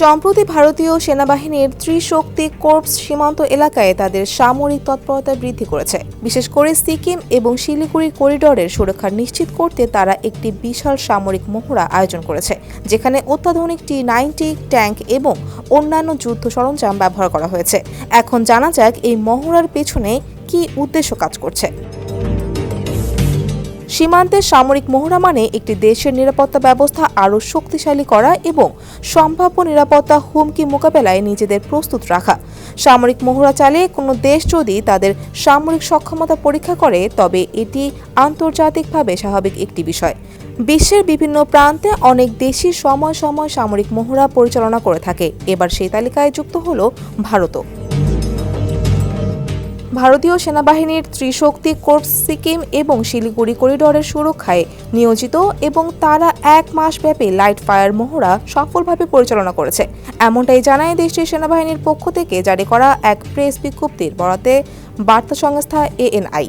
সম্প্রতি ভারতীয় সেনাবাহিনীর ত্রিশক্তি কোর্পস সীমান্ত এলাকায় তাদের সামরিক তৎপরতা বৃদ্ধি করেছে। বিশেষ করে সিকিম এবং শিলিগুড়ি করিডোরের সুরক্ষা নিশ্চিত করতে তারা একটি বিশাল সামরিক মহড়া আয়োজন করেছে, যেখানে অত্যাধুনিক টি নাইনটি ট্যাঙ্ক এবং অন্যান্য যুদ্ধ সরঞ্জাম ব্যবহার করা হয়েছে। এখন জানা যাক এই মহড়ার পেছনে কি উদ্দেশ্য কাজ করছে। সীমান্তে সামরিক মহড়া মানে একটি দেশের নিরাপত্তা ব্যবস্থা আরও শক্তিশালী করা এবং সম্ভাব্য নিরাপত্তা হুমকি মোকাবেলায় নিজেদের প্রস্তুত রাখা। সামরিক মহড়া চালিয়ে কোনো দেশ যদি তাদের সামরিক সক্ষমতা পরীক্ষা করে, তবে এটি আন্তর্জাতিকভাবে স্বাভাবিক একটি বিষয়। বিশ্বের বিভিন্ন প্রান্তে অনেক দেশই সময় সময় সামরিক মহড়া পরিচালনা করে থাকে। এবার সেই তালিকায় যুক্ত হল ভারতও। ভারতীয় সেনাবাহিনীর ত্রিশক্তি কোর্পস সিকিম এবং শিলিগুড়ি করিডোরের সুরক্ষায় নিয়োজিত এবং তারা এক মাস ব্যাপী লাইট ফায়ার মহড়া সফলভাবে পরিচালনা করেছে। এমনটাই জানায় দেশটির সেনাবাহিনীর পক্ষ থেকে জারি করা এক প্রেস বিজ্ঞপ্তির বরাতে, বার্তা সংস্থা এএনআই।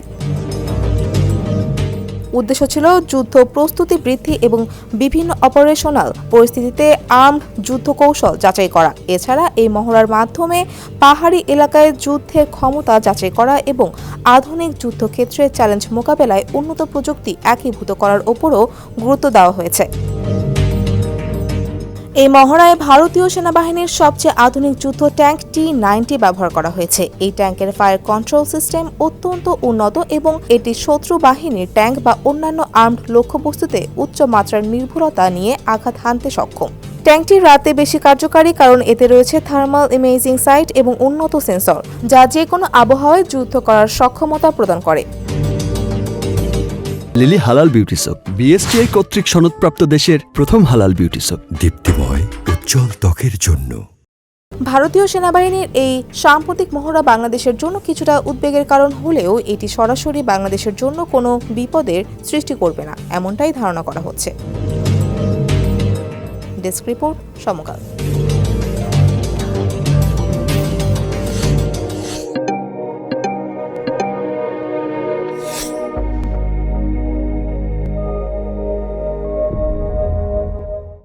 উদ্দেশ্য ছিল যুদ্ধ প্রস্তুতি বৃদ্ধি এবং বিভিন্ন অপারেশনাল পরিস্থিতিতে আর্মড যুদ্ধ কৌশল যাচাই করা। এছাড়া এই মহড়ার মাধ্যমে পাহাড়ি এলাকায় যুদ্ধের ক্ষমতা যাচাই করা এবং আধুনিক যুদ্ধক্ষেত্রে চ্যালেঞ্জ মোকাবেলায় উন্নত প্রযুক্তি একীভূত করার ওপরও গুরুত্ব দেওয়া হয়েছে। এই মহড়ায় ভারতীয় সেনাবাহিনীর সবচেয়ে আধুনিক যুদ্ধ ট্যাঙ্ক টি নাইনটি ব্যবহার করা হয়েছে। এই ট্যাঙ্কের ফায়ার কন্ট্রোল সিস্টেম অত্যন্ত উন্নত এবং এটি শত্রু বাহিনীর ট্যাঙ্ক বা অন্যান্য আর্মড লক্ষ্যবস্তুতে উচ্চ মাত্রার নির্ভুলতা নিয়ে আঘাত হানতে সক্ষম। ট্যাঙ্কটি রাতে বেশি কার্যকারী কারণ এতে রয়েছে থার্মাল ইমেজিং সাইট এবং উন্নত সেন্সর, যা যে কোনো আবহাওয়ায় যুদ্ধ করার সক্ষমতা প্রদান করে। লিলি হালাল বিউটি সোপ বিএসটিআই কর্তৃক সনদপ্রাপ্ত দেশের প্রথম হালাল বিউটি সোপ দীপ্তিময় উজ্জ্বল ত্বকের জন্য। ভারতীয় সেনাবাহিনীর এই সাম্প্রতিক মহড়া বাংলাদেশের জন্য কিছুটা উদ্বেগের কারণ হলেও এটি সরাসরি বাংলাদেশের জন্য কোনো বিপদের সৃষ্টি করবে না এমনটাই ধারণা করা হচ্ছে। Desk report Samakal.